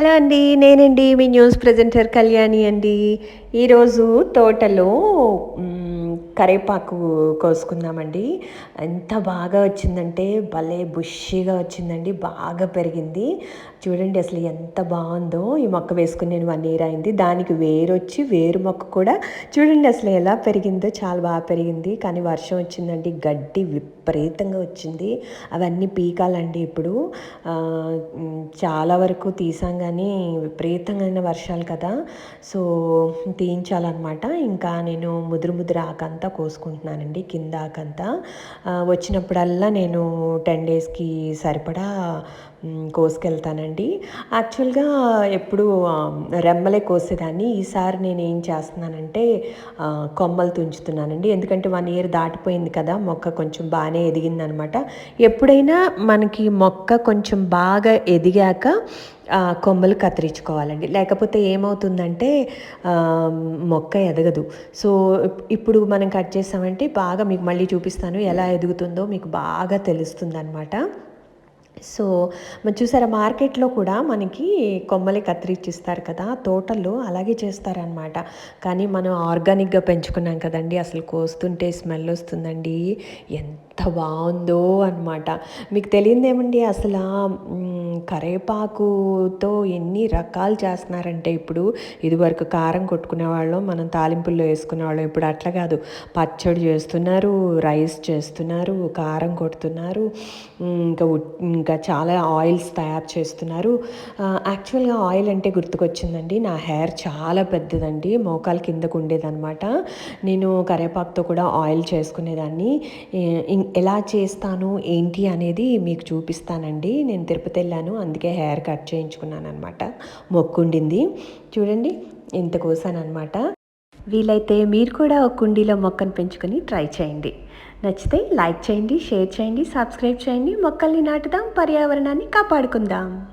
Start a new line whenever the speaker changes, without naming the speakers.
Hello అండి నేనండి మీ news presenter Kalyani అండి. ఈరోజు తోటలో కరేపాకు కోసుకుందామండి. ఎంత బాగా వచ్చిందంటే భలే బుష్షిగా వచ్చిందండి బాగా పెరిగింది. చూడండి అసలు ఎంత బాగుందో ఈ మొక్క వేసుకుని నేను వన్ ఇయర్ అయింది. దానికి వేరు వచ్చి వేరు మొక్క కూడా చూడండి అసలు ఎలా పెరిగిందో చాలా బాగా పెరిగింది. కానీ వర్షం వచ్చిందండి గడ్డి విపరీతంగా వచ్చింది. అవన్నీ పీకాలండి ఇప్పుడు. చాలా వరకు తీసాం కానీ విపరీతంగా వర్షాలు కదా. సో తీయించాలన్నమాట. ఇంకా నేను ముదురు ముదురు ఆకంతా కోసుకుంటున్నానండి కింద ఆకంతా. వచ్చినప్పుడల్లా నేను టెన్ డేస్కి సరిపడా కోసుకెళ్తానండి. అండి యాక్చువల్గా ఎప్పుడు రెమ్మలే కోసేదాన్ని. ఈసారి నేను ఏం చేస్తున్నానంటే కొమ్మలు తుంచుతున్నానండి. ఎందుకంటే వన్ ఇయర్ దాటిపోయింది కదా మొక్క కొంచెం బాగానే ఎదిగిందనమాట. ఎప్పుడైనా మనకి మొక్క కొంచెం బాగా ఎదిగాక కొమ్మలు కత్తిరించుకోవాలండి. లేకపోతే ఏమవుతుందంటే మొక్క ఎదగదు. సో ఇప్పుడు మనం కట్ చేసామంటే బాగా మీకు మళ్ళీ చూపిస్తాను ఎలా ఎదుగుతుందో మీకు బాగా తెలుస్తుంది అనమాట సో మనం చూసారా మార్కెట్లో కూడా మనకి కొమ్మలు కత్తిరించిస్తారు కదా తోటల్లో అలాగే చేస్తారనమాట కానీ మనం ఆర్గానిక్గా పెంచుకున్నాం కదండి అసలు కోస్తుంటే స్మెల్ వస్తుందండి ఎంత బాగుందో అనమాట మీకు తెలియదేమండి అసలు కరేపాకుతో ఎన్ని రకాలు చేస్తున్నారంటే ఇప్పుడు ఇదివరకు కారం కొట్టుకునే వాళ్ళం మనం తాలింపుల్లో వేసుకునే వాళ్ళం ఇప్పుడు అట్లా కాదు. పచ్చడి చేస్తున్నారు రైస్ చేస్తున్నారు కారం కొడుతున్నారు ఇంకా ఇంకా చాలా ఆయిల్స్ తయారు చేస్తున్నారు. యాక్చువల్గా ఆయిల్ అంటే గుర్తుకొచ్చిందండి. నా హెయిర్ చాలా పెద్దదండి. మోకాల కిందకు ఉండేదనమాట నేను కరివేపాకుతో కూడా ఆయిల్ చేసుకునేదాన్ని. ఎలా చేస్తాను ఏంటి అనేది మీకు చూపిస్తానండి. నేను తిరుపతి వెళ్ళాను. అందుకే హెయిర్ కట్ చేయించుకున్నాను అనమాట మొక్కుండింది. చూడండి ఇంత కోసాను అనమాట వీలైతే మీరు కూడా ఒక కుండీలో మొక్కను పెంచుకొని ట్రై చేయండి. నచ్చితే లైక్ చేయండి షేర్ చేయండి సబ్స్క్రైబ్ చేయండి. మొక్కల్ని నాటుదాం పర్యావరణాన్ని కాపాడుకుందాం.